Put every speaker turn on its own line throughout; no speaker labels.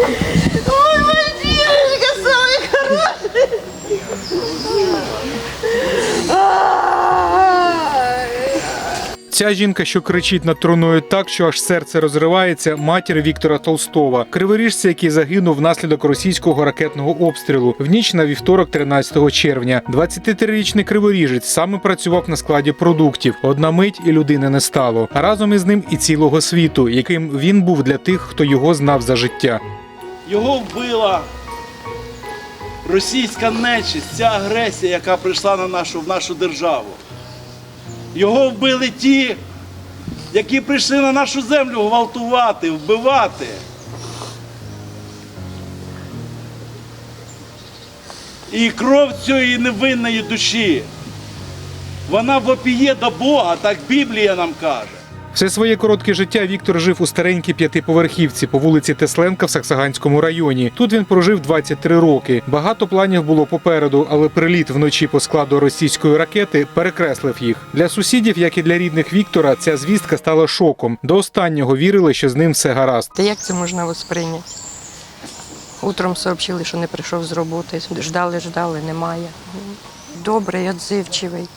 Ой, мальчишка, самый хороший. Ай.
Ця жінка, що кричить над труною так, що аж серце розривається, матір Віктора Толстова, криворіжця, який загинув внаслідок російського ракетного обстрілу в ніч на вівторок, 13 червня. 23-річний криворіжець саме працював на складі продуктів. Одна мить і людини не стало. А разом із ним і цілого світу, яким він був для тих, хто його знав за життя.
Його вбила російська нечисть, ця агресія, яка прийшла на нашу, в нашу державу. Його вбили ті, які прийшли на нашу землю гвалтувати, вбивати. І кров цієї невинної душі, вона вопіє до Бога, так Біблія нам каже.
Все своє коротке життя Віктор жив у старенькій п'ятиповерхівці по вулиці Тесленка в Саксаганському районі. Тут він прожив 23 роки. Багато планів було попереду, але приліт вночі по складу російської ракети перекреслив їх. Для сусідів, як і для рідних Віктора, ця звістка стала шоком. До останнього вірили, що з ним все гаразд.
Та як це можна восприйняти? Утром сообщили, що не прийшов з роботи. Ждали, ждали, немає. Добрий, відзивчивий.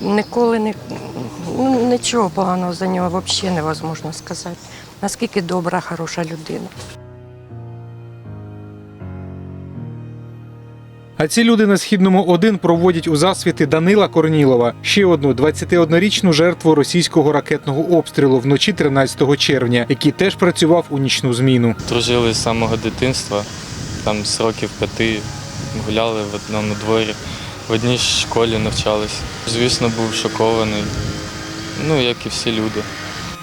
Ніколи не ну, нічого поганого за нього взагалі невозможно сказати. Наскільки добра, хороша людина.
А ці люди на східному 1 проводять у засвіти Данила Корнілова, ще одну 21-річну жертву російського ракетного обстрілу вночі 13 червня, який теж працював у нічну зміну.
Дружили з самого дитинства, там з років п'яти гуляли в одному дворі, в одній школі навчалися. Звісно, був шокований, ну як і всі люди.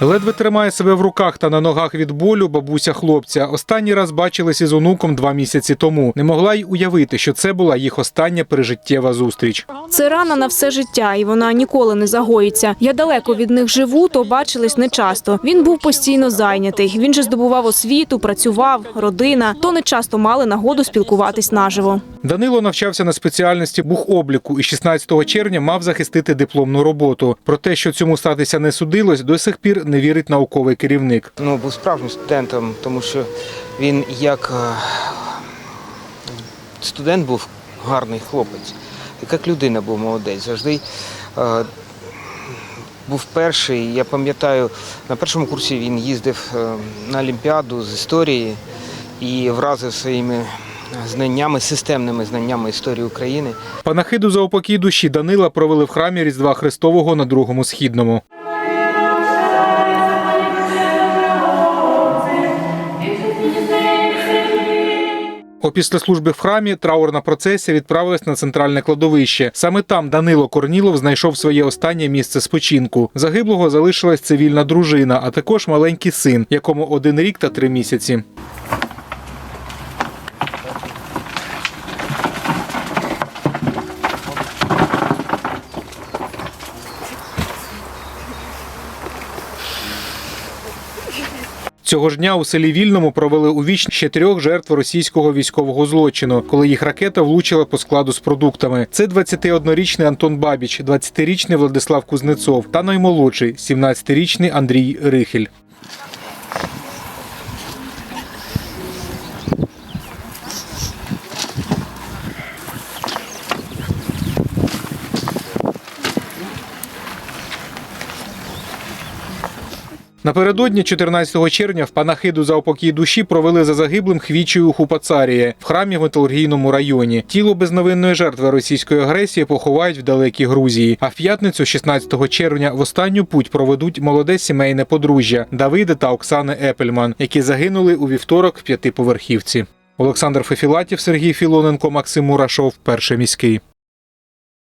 Ледве тримає себе в руках та на ногах від болю бабуся хлопця. Останній раз бачились із онуком два місяці тому. Не могла й уявити, що це була їх остання пережиттєва зустріч.
Це рана на все життя, і вона ніколи не загоїться. Я далеко від них живу, то бачились нечасто. Він був постійно зайнятий. Він же здобував освіту, працював, родина, то не часто мали нагоду спілкуватись наживо.
Данило навчався на спеціальності бухобліку і 16 червня мав захистити дипломну роботу. Про те, що цьому статися не судилось, до сих пір не вірить науковий керівник.
ну, був справжнім студентом, тому що він як е, студент був гарний хлопець, як людина був молодець. Завжди е, був перший. Я пам'ятаю, на першому курсі він їздив е, на Олімпіаду з історії і вразив своїми знаннями, системними знаннями історії України.
Панахиду за упокій душі Данила провели в храмі Різдва Христового на другому східному. Опісля служби в храмі траурна процесія відправилась на центральне кладовище. Саме там Данило Корнілов знайшов своє останнє місце спочинку. Загиблого залишилась цивільна дружина, а також маленький син, якому один рік та три місяці. Цього ж дня у селі Вільному провели у віч ще трьох жертв російського військового злочину, коли їх ракета влучила по складу з продуктами. Це 21-річний Антон Бабіч, 20-річний Владислав Кузнецов та наймолодший 17-річний Андрій Рихель. Напередодні 14 червня в панахиду за упокій душі провели за загиблим хвічею Хупацарія в храмі в металургійному районі. Тіло безневинної жертви російської агресії поховають в далекій Грузії. А в п'ятницю, 16 червня, в останню путь проведуть молоде сімейне подружжя Давида та Оксани Епельман, які загинули у вівторок в п'ятиповерхівці. Олександр Фефілатів, Сергій Філоненко, Максим Мурашов, перший міський.